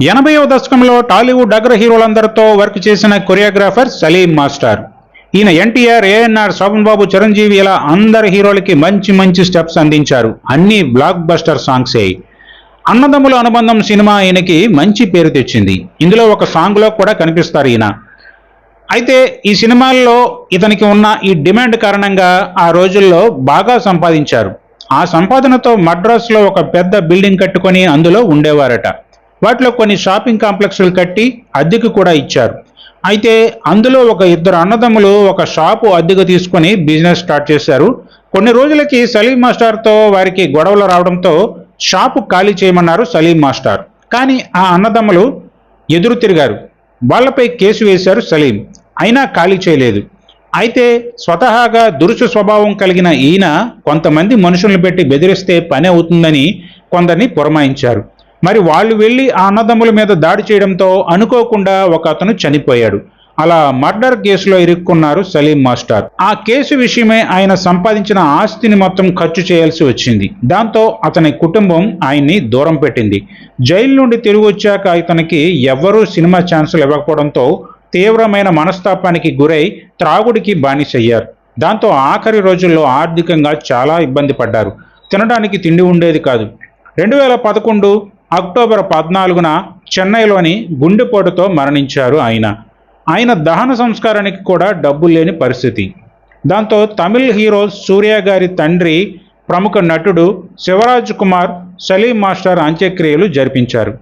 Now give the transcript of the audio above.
ఎనభైవ దశకంలో టాలీవుడ్ అగ్ర హీరోలందరితో వర్క్ చేసిన కొరియోగ్రాఫర్ సలీం మాస్టర్. ఈయన ఎన్టీఆర్ ఏఎన్ఆర్ శోభన్ బాబు చిరంజీవి ఇలా అందరి హీరోలకి మంచి మంచి స్టెప్స్ అందించారు. అన్ని బ్లాక్ బస్టర్ సాంగ్సే. అన్నదమ్ముల అనుబంధం సినిమా ఈయనకి మంచి పేరు తెచ్చింది. ఇందులో ఒక సాంగ్లో కూడా కనిపిస్తారు ఈయన. అయితే ఈ సినిమాల్లో ఇతనికి ఉన్న ఈ డిమాండ్ కారణంగా ఆ రోజుల్లో బాగా సంపాదించారు. ఆ సంపాదనతో మద్రాసులో ఒక పెద్ద బిల్డింగ్ కట్టుకొని అందులో ఉండేవారట. వాటిలో కొన్ని షాపింగ్ కాంప్లెక్స్లు కట్టి అద్దెకు కూడా ఇచ్చారు. అయితే అందులో ఒక ఇద్దరు అన్నదమ్ములు ఒక షాపు అద్దెకు తీసుకొని బిజినెస్ స్టార్ట్ చేశారు. కొన్ని రోజులకి సలీం మాస్టర్తో వారికి గొడవలు రావడంతో షాపు ఖాళీ చేయమన్నారు సలీం మాస్టర్. కానీ ఆ అన్నదమ్ములు ఎదురు తిరిగారు. వాళ్ళపై కేసు వేశారు సలీం. అయినా ఖాళీ చేయలేదు. అయితే స్వతహాగా దురుసు స్వభావం కలిగిన ఈయన కొంతమంది మనుషులను పెట్టి బెదిరిస్తే పని అవుతుందని కొందరిని పురమాయించారు. మరి వాళ్ళు వెళ్ళి ఆ అన్నదమ్ముల మీద దాడి చేయడంతో అనుకోకుండా ఒక అతను చనిపోయాడు. అలా మర్డర్ కేసులో ఇరుక్కున్నారు సలీం మాస్టర్. ఆ కేసు విషయమై ఆయన సంపాదించిన ఆస్తిని మొత్తం ఖర్చు చేయాల్సి వచ్చింది. దాంతో అతని కుటుంబం ఆయన్ని దూరం పెట్టింది. జైలు నుండి తిరిగి వచ్చాక ఇతనికి ఎవ్వరూ సినిమా ఛాన్సులు ఇవ్వకపోవడంతో తీవ్రమైన మనస్తాపానికి గురై త్రాగుడికి బానిసయ్యారు. దాంతో ఆఖరి రోజుల్లో ఆర్థికంగా చాలా ఇబ్బంది పడ్డారు. తినడానికి తిండి ఉండేది కాదు. రెండు వేల పదకొండు అక్టోబర్ పద్నాలుగున చెన్నైలోని గుండెపోటుతో మరణించారు ఆయన. ఆయన దహన సంస్కారానికి కూడా డబ్బు లేని పరిస్థితి. దాంతో తమిళ్ హీరో సూర్య గారి తండ్రి ప్రముఖ నటుడు శివరాజ్ కుమార్ సలీం మాస్టర్ అంత్యక్రియలు జరిపించారు.